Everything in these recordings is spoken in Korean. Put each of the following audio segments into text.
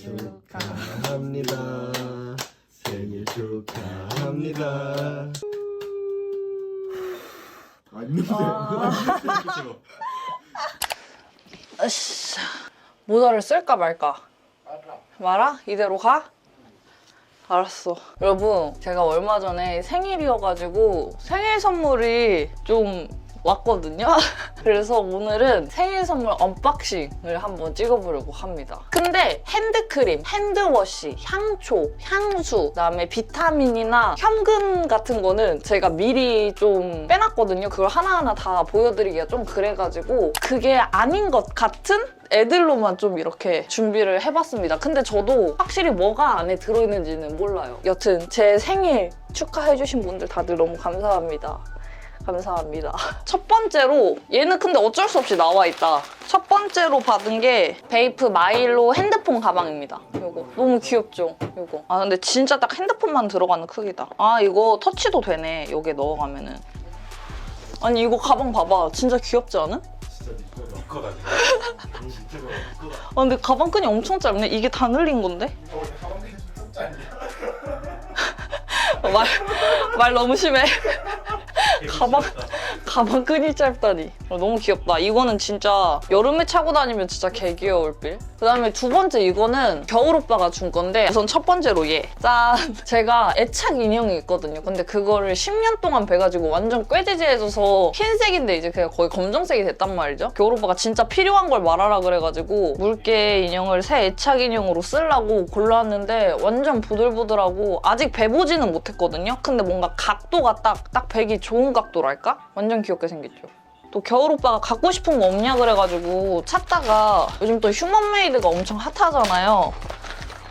축하합니다. 생일 축하합니다. 으쌰. 모자를 쓸까 말까? 말아? 이대로 가? 알았어. 여러분, 제가 얼마 전에 생일이어가지고 생일 선물이 좀 왔거든요. 그래서 오늘은 생일 선물 언박싱을 한번 찍어보려고 합니다. 근데 핸드크림, 핸드워시, 향초, 향수, 그다음에 비타민이나 현금 같은 거는 제가 미리 좀 빼놨거든요. 그걸 하나하나 다 보여드리기가 좀 그래가지고 그게 아닌 것 같은 애들로만 좀 이렇게 준비를 해봤습니다. 근데 저도 확실히 뭐가 안에 들어있는지는 몰라요. 여튼 제 생일 축하해주신 분들 다들 너무 감사합니다. 감사합니다. 첫 번째로 얘는 근데 어쩔 수 없이 나와 있다. 첫 번째로 받은 게 베이프 마일로 핸드폰 가방입니다. 요거 너무 귀엽죠? 요거. 아 근데 진짜 딱 핸드폰만 들어가는 크기다. 아 이거 터치도 되네. 여기에 넣어가면은. 아니 이거 가방 봐봐. 진짜 귀엽지 않아? 진짜 니 거다. 니 거다. 진짜 니 거다. 아 근데 가방 끈이 엄청 짧네. 이게 다 늘린 건데? 말, 말 너무 심해. 가방, 가방 끈이 짧다니. 어, 너무 귀엽다. 이거는 진짜 여름에 차고 다니면 진짜 개 귀여울 빌. 그 다음에 두 번째 이거는 겨울 오빠가 준 건데 우선 첫 번째로 얘. 짠! 제가 애착 인형이 있거든요. 근데 그거를 10년 동안 배가지고 완전 꾀지지해져서 흰색인데 이제 그냥 거의 검정색이 됐단 말이죠. 겨울 오빠가 진짜 필요한 걸 말하라 그래가지고 물개 인형을 새 애착 인형으로 쓰려고 골랐는데 완전 부들부들하고 아직 배보지는 못했거든요. 근데 뭔가 각도가 딱, 딱 배기 좋은 각도랄까? 완전 귀엽게 생겼죠. 또 겨울 오빠가 갖고 싶은 거 없냐 그래가지고 찾다가 요즘 또 휴먼메이드가 엄청 핫하잖아요.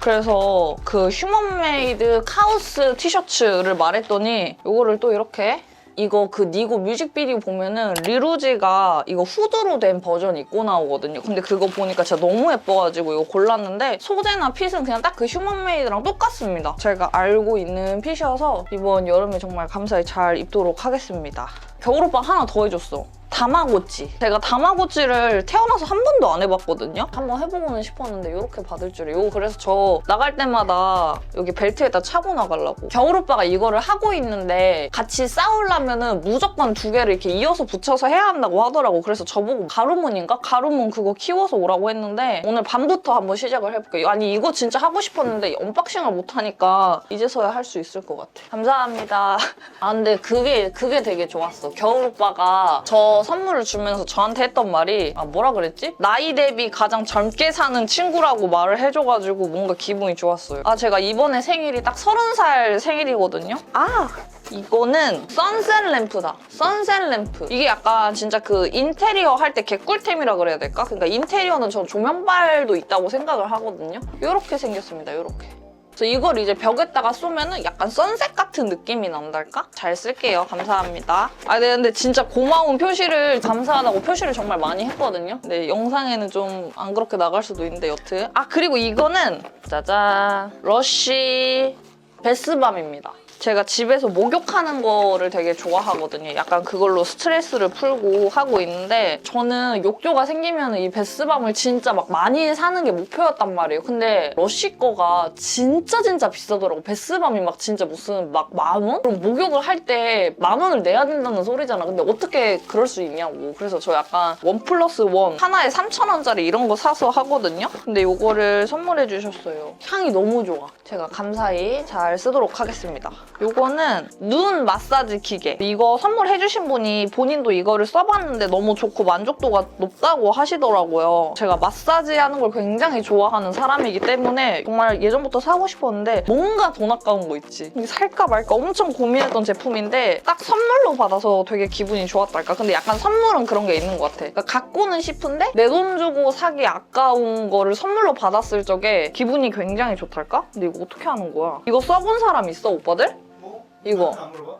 그래서 그 휴먼메이드 카우스 티셔츠를 말했더니 이거를 또 이렇게 이거 그 니고 뮤직비디오 보면은 리루지가 이거 후드로 된 버전 입고 나오거든요. 근데 그거 보니까 진짜 너무 예뻐가지고 이거 골랐는데 소재나 핏은 그냥 딱 그 휴먼메이드랑 똑같습니다. 제가 알고 있는 핏이어서 이번 여름에 정말 감사히 잘 입도록 하겠습니다. 겨울오빠 하나 더 해줬어. 다마고치. 제가 다마고치를 태어나서 한 번도 안 해봤거든요. 한번 해보고는 싶었는데 이렇게 받을 줄이요. 그래서 저 나갈 때마다 여기 벨트에다 차고 나가려고. 겨울 오빠가 이거를 하고 있는데 같이 싸우려면 은 무조건 두 개를 이렇게 이어서 붙여서 해야 한다고 하더라고. 그래서 저보고 가루문인가? 가루문 그거 키워서 오라고 했는데 오늘 밤부터 한번 시작을 해볼게요. 아니 이거 진짜 하고 싶었는데 언박싱을 못하니까 이제서야 할 수 있을 것 같아. 감사합니다. 아 근데 그게 그게 되게 좋았 어. 겨울 오빠가 저 선물을 주면서 저한테 했던 말이 아 뭐라 그랬지? 나이 대비 가장 젊게 사는 친구라고 말을 해줘가지고 뭔가 기분이 좋았어요. 아 제가 이번에 생일이 딱 서른 살 생일이거든요. 아 이거는 선셋 램프다. 선셋 램프. 이게 약간 진짜 그 인테리어 할 때 개꿀템이라 그래야 될까? 그러니까 인테리어는 전 조명발도 있다고 생각을 하거든요. 이렇게 생겼습니다. 이렇게. 그래서 이걸 이제 벽에다가 쏘면은 약간 선셋 같은 느낌이 난달까? 잘 쓸게요. 감사합니다. 아, 네, 근데 진짜 고마운 표시를 감사하다고 표시를 정말 많이 했거든요. 근데 영상에는 좀 안 그렇게 나갈 수도 있는데 여튼. 아, 그리고 이거는 짜잔. 러쉬 베스밤입니다. 제가 집에서 목욕하는 거를 되게 좋아하거든요. 약간 그걸로 스트레스를 풀고 하고 있는데 저는 욕조가 생기면 이 베스밤을 진짜 막 많이 사는 게 목표였단 말이에요. 근데 러쉬 거가 진짜 진짜 비싸더라고. 베스밤이 막 진짜 무슨 막 만 원? 그럼 목욕을 할 때 만 원을 내야 된다는 소리잖아. 근데 어떻게 그럴 수 있냐고. 그래서 저 약간 원 플러스 원 하나에 3천 원짜리 이런 거 사서 하거든요. 근데 이거를 선물해 주셨어요. 향이 너무 좋아. 제가 감사히 잘 쓰도록 하겠습니다. 요거는 눈 마사지 기계. 이거 선물해주신 분이 본인도 이거를 써봤는데 너무 좋고 만족도가 높다고 하시더라고요. 제가 마사지 하는 걸 굉장히 좋아하는 사람이기 때문에 정말 예전부터 사고 싶었는데 뭔가 돈 아까운 거 있지. 살까 말까 엄청 고민했던 제품인데 딱 선물로 받아서 되게 기분이 좋았달까. 근데 약간 선물은 그런 게 있는 것 같아. 그러니까 갖고는 싶은데 내 돈 주고 사기 아까운 거를 선물로 받았을 적에 기분이 굉장히 좋달까? 근데 이거 어떻게 하는 거야? 이거 써본 사람 있어, 오빠들? 뭐? 이거. 안 물어봐?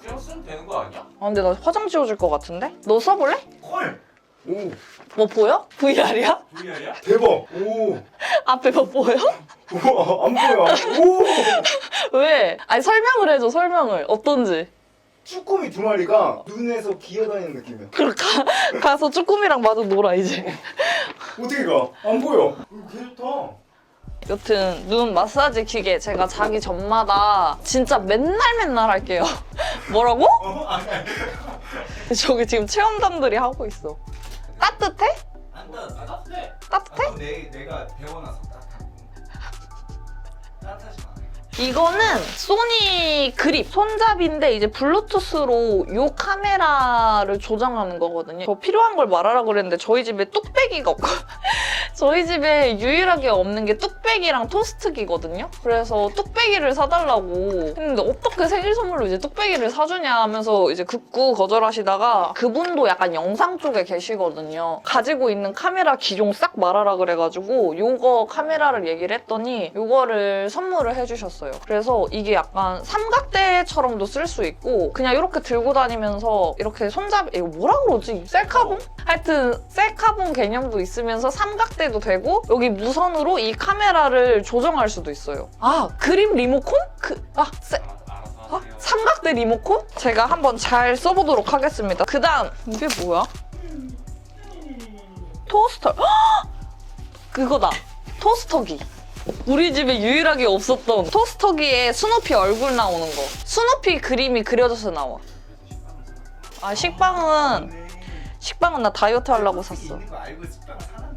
그냥 쓰면 되는 거 아니야? 아 근데 나 화장 지워질 것 같은데? 너 써볼래? 헐. 오. 뭐 보여? VR이야? VR이야? 대박. 오. 앞에 뭐 보여? 우와 안 보여. 오. 왜? 아니 설명을 해줘 설명을 어떤지 쭈꾸미 두 마리가 눈에서 기어다니는 느낌이야. 그럼 가, 가서 쭈꾸미랑 마저 놀아 이제 어떻게 가? 안 보여. 개 좋다. 여튼 눈 마사지 기계 제가 자기 전마다 진짜 맨날 맨날 할게요. 뭐라고? 저기 지금 체험단들이 하고 있어. 따뜻해? 안 따뜻해? 따뜻해? 아, 내, 내가 배워놔서 따뜻하고 따뜻하진 않아 이거는 소니 그립 손잡이인데 이제 블루투스로 요 카메라를 조정하는 거거든요. 저 필요한 걸 말하라 그랬는데 저희 집에 뚝배기가 없고 저희 집에 유일하게 없는 게 뚝배기랑 토스트기거든요. 그래서 뚝배기를 사달라고 했는데 어떻게 생일 선물로 이제 뚝배기를 사주냐 하면서 이제 극구 거절하시다가 그분도 약간 영상 쪽에 계시거든요. 가지고 있는 카메라 기종 싹 말하라 그래가지고 요거 카메라를 얘기를 했더니 요거를 선물을 해주셨어요. 그래서 이게 약간 삼각대처럼도 쓸 수 있고 그냥 이렇게 들고 다니면서 이렇게 손잡이 이거 뭐라 그러지? 셀카봉? 하여튼 셀카봉 개념도 있으면서 삼각대도 되고 여기 무선으로 이 카메라를 조정할 수도 있어요. 아 그림 리모컨? 그, 아 셀, 어? 하세요. 삼각대 리모컨? 제가 한번 잘 써보도록 하겠습니다. 그 다음 이게 뭐야? 토스터. 헉! 그거다. 토스터기. 우리 집에 유일하게 없었던 토스터기에 스누피 얼굴 나오는 거. 스누피 그림이 그려져서 나와. 아 식빵은 식빵은 나 다이어트 하려고 샀어. 알고 식빵 미리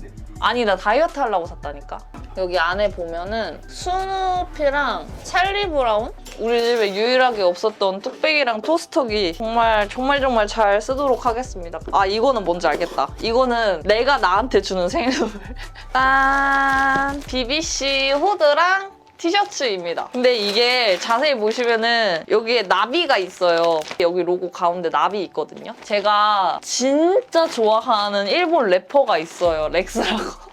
아니 나 다이어트 하려고 샀다니까. 여기 안에 보면은 스누피랑 찰리 브라운? 우리 집에 유일하게 없었던 뚝배기랑 토스터기 정말 정말 정말 잘 쓰도록 하겠습니다. 아 이거는 뭔지 알겠다. 이거는 내가 나한테 주는 생일 선물. 짠! BBC 후드랑 티셔츠입니다. 근데 이게 자세히 보시면은 여기에 나비가 있어요. 여기 로고 가운데 나비 있거든요. 제가 진짜 좋아하는 일본 래퍼가 있어요. 렉스라고.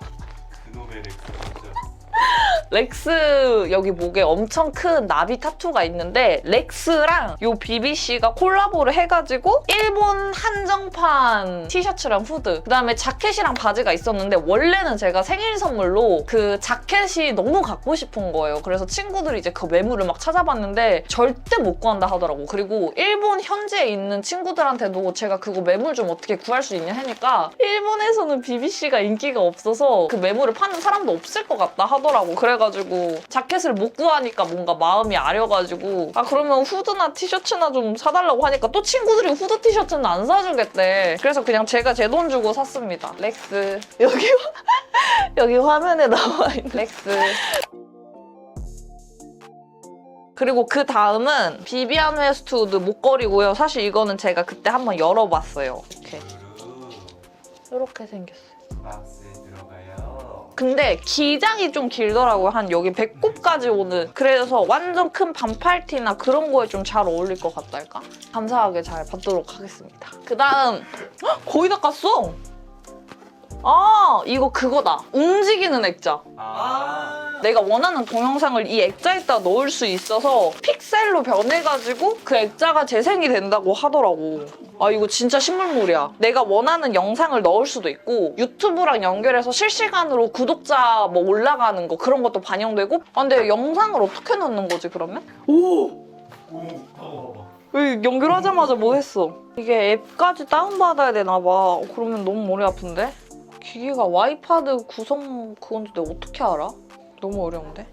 렉스 여기 목에 엄청 큰 나비 타투가 있는데 렉스랑 요 BBC가 콜라보를 해가지고 일본 한정판 티셔츠랑 후드 그다음에 자켓이랑 바지가 있었는데 원래는 제가 생일 선물로 그 자켓이 너무 갖고 싶은 거예요. 그래서 친구들이 이제 그 매물을 막 찾아봤는데 절대 못 구한다 하더라고. 그리고 일본 현지에 있는 친구들한테도 제가 그거 매물 좀 어떻게 구할 수 있냐 하니까 일본에서는 BBC가 인기가 없어서 그 매물을 파는 사람도 없을 것 같다 하더라고 그래가지고 자켓을 못 구하니까 뭔가 마음이 아려가지고 아 그러면 후드나 티셔츠나 좀 사달라고 하니까 또 친구들이 후드 티셔츠는 안 사주겠대 그래서 그냥 제가 제 돈 주고 샀습니다 렉스 여기 여기 화면에 나와 있는 렉스 그리고 그 다음은 비비안 웨스트우드 목걸이고요. 사실 이거는 제가 그때 한번 열어봤어요. 이렇게 이렇게 생겼어요. 박스에 들어가요. 근데 기장이 좀 길더라고요. 한 여기 배꼽까지 오는. 그래서 완전 큰 반팔티나 그런 거에 좀 잘 어울릴 것 같달까? 감사하게 잘 받도록 하겠습니다. 그 다음 거의 다 깠어. 아 이거 그거다. 움직이는 액자. 아. 내가 원하는 동영상을 이 액자에다 넣을 수 있어서 픽셀로 변해가지고 그 액자가 재생이 된다고 하더라고. 아 이거 진짜 신물물이야. 내가 원하는 영상을 넣을 수도 있고 유튜브랑 연결해서 실시간으로 구독자 뭐 올라가는 거 그런 것도 반영되고 아 근데 영상을 어떻게 넣는 거지 그러면? 오! 왜 연결하자마자 뭐 했어? 이게 앱까지 다운받아야 되나 봐. 그러면 너무 머리 아픈데? 기기가 와이파드 구성 그건데 내가 어떻게 알아? 너무 어려운데?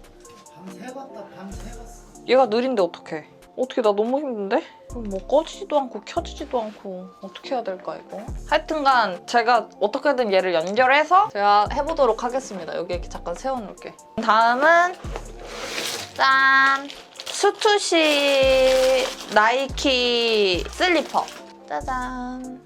밤새 봤다 밤새 봤어. 얘가 느린데 어떡해? 어떻게 나 너무 힘든데? 뭐 꺼지지도 않고 켜지지도 않고 어떻게 해야 될까 이거? 하여튼간 제가 어떻게든 얘를 연결해서 제가 해보도록 하겠습니다. 여기 이렇게 잠깐 세워놓을게. 다음은 짠! 수투시 나이키 슬리퍼. 짜잔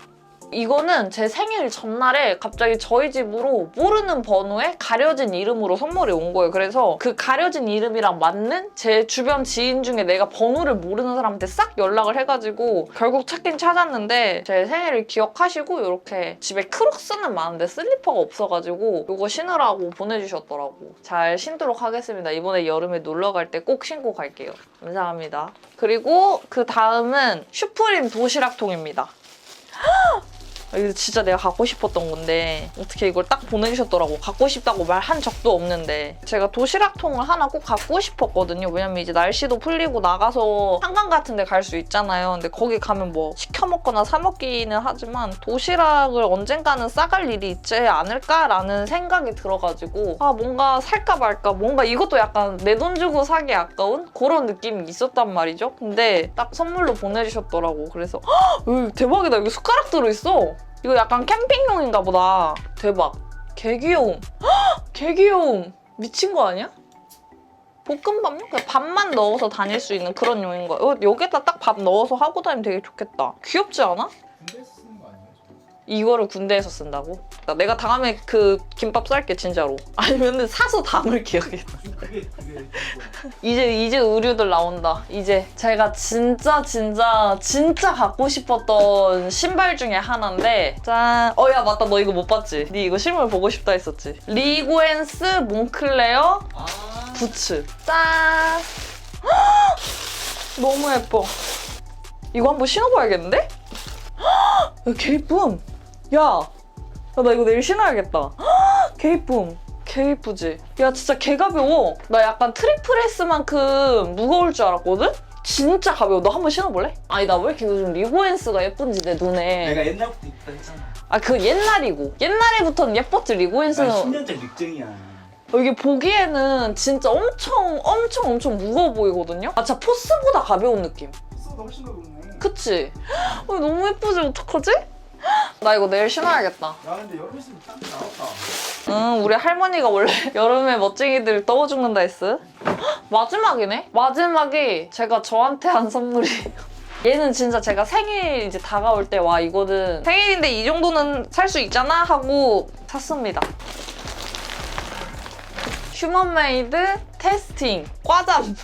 이거는 제 생일 전날에 갑자기 저희 집으로 모르는 번호에 가려진 이름으로 선물이 온 거예요. 그래서 그 가려진 이름이랑 맞는 제 주변 지인 중에 내가 번호를 모르는 사람한테 싹 연락을 해가지고 결국 찾긴 찾았는데 제 생일을 기억하시고 이렇게 집에 크록스는 많은데 슬리퍼가 없어가지고 이거 신으라고 보내주셨더라고. 잘 신도록 하겠습니다. 이번에 여름에 놀러 갈 때 꼭 신고 갈게요. 감사합니다. 그리고 그 다음은 슈프림 도시락통입니다. 이거 진짜 내가 갖고 싶었던 건데 어떻게 이걸 딱 보내주셨더라고. 갖고 싶다고 말한 적도 없는데 제가 도시락통을 하나 꼭 갖고 싶었거든요. 왜냐면 이제 날씨도 풀리고 나가서 한강 같은 데 갈 수 있잖아요. 근데 거기 가면 뭐 시켜 먹거나 사 먹기는 하지만 도시락을 언젠가는 싸갈 일이 있지 않을까라는 생각이 들어가지고 아 뭔가 살까 말까 뭔가 이것도 약간 내 돈 주고 사기 아까운 그런 느낌이 있었단 말이죠. 근데 딱 선물로 보내주셨더라고. 그래서 으, 대박이다. 여기 숟가락 들어있어. 이거 약간 캠핑용인가 보다. 대박. 개 귀여움. 개 귀여움. 미친 거 아니야? 볶음밥용? 밥만 넣어서 다닐 수 있는 그런 용인 거야. 어, 여기다 딱 밥 넣어서 하고 다니면 되게 좋겠다. 귀엽지 않아? 이거를 군대에서 쓴다고? 나 내가 다음에 그 김밥 쌀게 진짜로. 아니면 사서. 그냥. 그게 그게 이제 이제 의류들 나온다. 이제 제가 진짜 진짜 진짜 갖고 싶었던 신발 중에 하나인데 짠. 어 야 맞다 너 이거 못 봤지? 네 이거 실물 보고 싶다 했었지. 리고엔스 몽클레어 아 부츠. 짠. 헉! 너무 예뻐. 이거 한번 신어봐야겠는데? 헉! 야, 개 이쁨. 야, 야, 나 이거 내일 신어야겠다. 헉! 개 이쁨. 개 이쁘지? 야, 진짜 개 가벼워. 나 약간 트리플S만큼 무거울 줄 알았거든? 진짜 가벼워. 너 한번 신어볼래? 아니, 나 왜 이렇게 요즘 리고엔스가 예쁜지 내 눈에. 내가 옛날부터 입다 했잖아 아, 그 옛날이고. 옛날에부터는 예뻤지, 리고엔스는. 10년째 릭쟁이야 어, 이게 보기에는 진짜 엄청 엄청 엄청 무거워 보이거든요? 아 진짜 포스보다 가벼운 느낌 소가 훨씬 더 좋네 그치? 어, 너무 예쁘지? 어떡하지? 나 이거 내일 신어야겠다. 야 근데 여름 있으면 땀 나왔다. 응 우리 할머니가 원래 여름에 멋쟁이들 떠워 죽는다 했어. 마지막이네? 마지막이 제가 저한테 한 선물이에요. 얘는 진짜 제가 생일 이제 다가올 때 와 이거는 생일인데 이 정도는 살 수 있잖아? 하고 샀습니다. 휴먼메이드 테스팅. 과잠.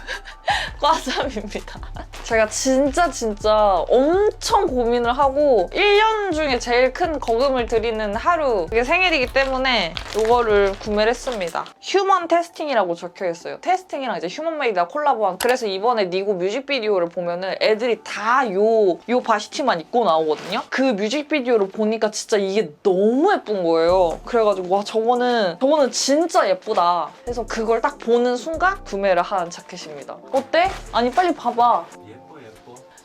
과잠입니다 제가 진짜 진짜 엄청 고민을 하고 1년 중에 제일 큰 거금을 들이는 하루 이게 생일이기 때문에 이거를 구매를 했습니다. 휴먼 테스팅이라고 적혀 있어요. 테스팅이랑 이제 휴먼메이드가 콜라보한 그래서 이번에 니고 뮤직비디오를 보면은 애들이 다요요 바시티만 입고 나오거든요? 그 뮤직비디오를 보니까 진짜 이게 너무 예쁜 거예요. 그래가지고 와 저거는 저거는 진짜 예쁘다 해서 그걸 딱 보는 순간 구매를 한 자켓입니다. 어때? 아니 빨리 봐봐. 예뻐.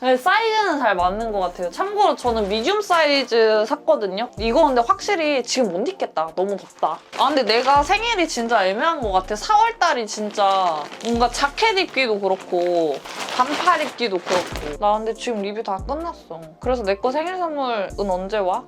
네, 사이즈는 잘 맞는 것 같아요. 참고로 저는 미디움 사이즈 샀거든요. 이거 근데 확실히 지금 못 입겠다. 너무 덥다. 아 근데 내가 생일이 진짜 애매한 것 같아. 4월달이 진짜 뭔가 자켓 입기도 그렇고 반팔 입기도 그렇고. 나 근데 지금 리뷰 다 끝났어. 그래서 내 거 생일 선물은 언제 와?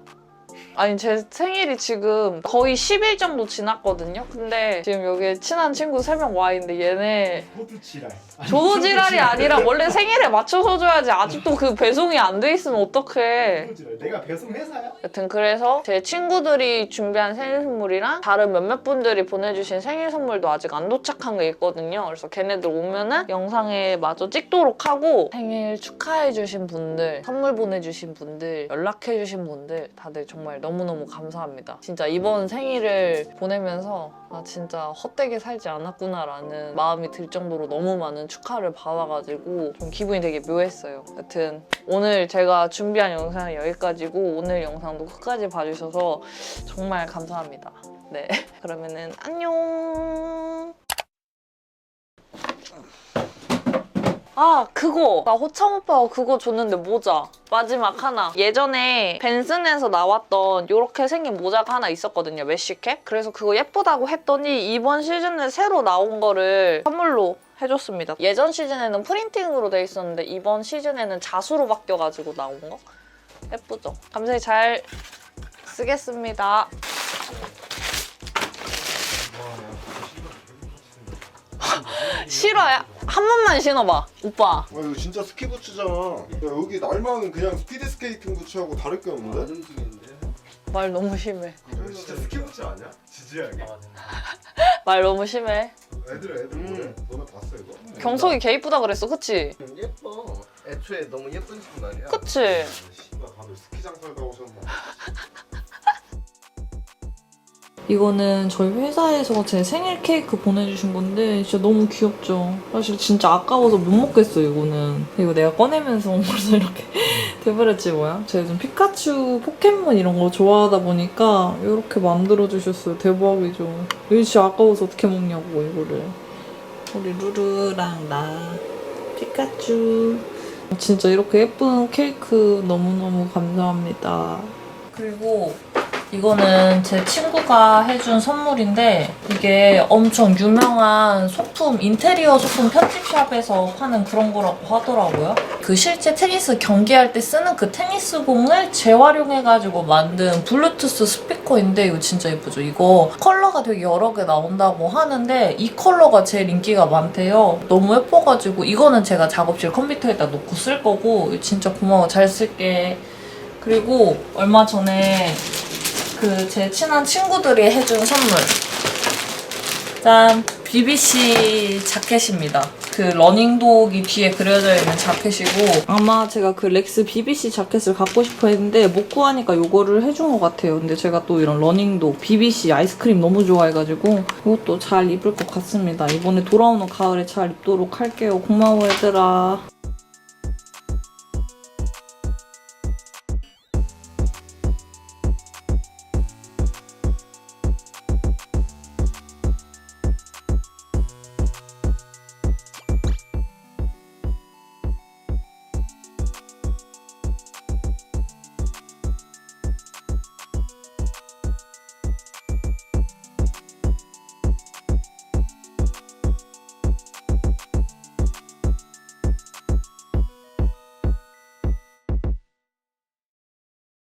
아니 제 생일이 지금 거의 10일 정도 지났거든요. 근데 지금 여기 친한 친구 3명 와 있는데 얘네 호두 지랄 조도지랄이 아니라 원래 생일에 맞춰서 줘야지. 아직도 그 배송이 안 돼 있으면 어떡해. 내가 배송 회사야? 여튼 그래서 제 친구들이 준비한 생일 선물이랑 다른 몇몇 분들이 보내주신 생일 선물도 아직 안 도착한 게 있거든요. 그래서 걔네들 오면은 영상에 마저 찍도록 하고 생일 축하해주신 분들 선물 보내주신 분들 연락해주신 분들 다들 정말 너무너무 감사합니다. 진짜 이번 생일을 보내면서 아 진짜 헛되게 살지 않았구나라는 마음이 들 정도로 너무 많은 축하를 받아가지고 좀 기분이 되게 묘했어요. 여튼 오늘 제가 준비한 영상은 여기까지고 오늘 영상도 끝까지 봐주셔서 정말 감사합니다. 네 그러면은 안녕. 아 그거. 나 호창 오빠가 그거 줬는데 모자. 마지막 하나. 예전에 벤슨에서 나왔던 이렇게 생긴 모자가 하나 있었거든요 메쉬캡. 그래서 그거 예쁘다고 했더니 이번 시즌에 새로 나온 거를 선물로 해줬습니다. 예전 시즌에는 프린팅으로 돼 있었는데 이번 시즌에는 자수로 바뀌어가지고 나온 거? 예쁘죠? 감사히 잘 쓰겠습니다. 싫어요 한 번만 신어봐 오빠 아 이거 진짜 스키 부츠잖아. 야, 여기 날만 그냥 스피드 스케이팅 부츠하고 다를 게 없는데? 완전 중인데. 말 너무 심해 진짜 스키 부츠 아니야? 진지하게. 아. 말 너무 심해 애들 애들 뭐래? 너네 봤어 이거? 경석이 개 이쁘다 그랬어 그치? 음, 예뻐. 애초에 너무 예쁜 신발이야. 그치? 씨발 다들 스키장 살다 오셨나? 이거는 저희 회사에서 제 생일 케이크 보내주신 건데 진짜 너무 귀엽죠. 사실 진짜 아까워서 못 먹겠어요 이거는. 이거 내가 꺼내면서 벌써 이렇게 돼버렸지 뭐야. 제가 요즘 피카츄 포켓몬 이런 거 좋아하다 보니까 이렇게 만들어 주셨어요. 대박이죠. 이거 진짜 아까워서 어떻게 먹냐고 이거를. 우리 루루랑 나 피카츄. 진짜 이렇게 예쁜 케이크 너무너무 감사합니다. 그리고 이거는 제 친구가 해준 선물인데 이게 엄청 유명한 소품, 인테리어 소품 편집샵에서 파는 그런 거라고 하더라고요. 그 실제 테니스 경기할 때 쓰는 그 테니스 공을 재활용해가지고 만든 블루투스 스피커인데 이거 진짜 예쁘죠? 이거 컬러가 되게 여러 개 나온다고 하는데 이 컬러가 제일 인기가 많대요. 너무 예뻐가지고 이거는 제가 작업실 컴퓨터에다 놓고 쓸 거고 진짜 고마워. 잘 쓸게. 그리고 얼마 전에 그 제 친한 친구들이 해준 선물. 짠! BBC 자켓입니다. 그 러닝독이 뒤에 그려져 있는 자켓이고 아마 제가 그 렉스 BBC 자켓을 갖고 싶어 했는데 못 구하니까 요거를 해준 것 같아요. 근데 제가 또 이런 러닝독 BBC 아이스크림 너무 좋아해가지고 이것도 잘 입을 것 같습니다. 이번에 돌아오는 가을에 잘 입도록 할게요. 고마워 얘들아.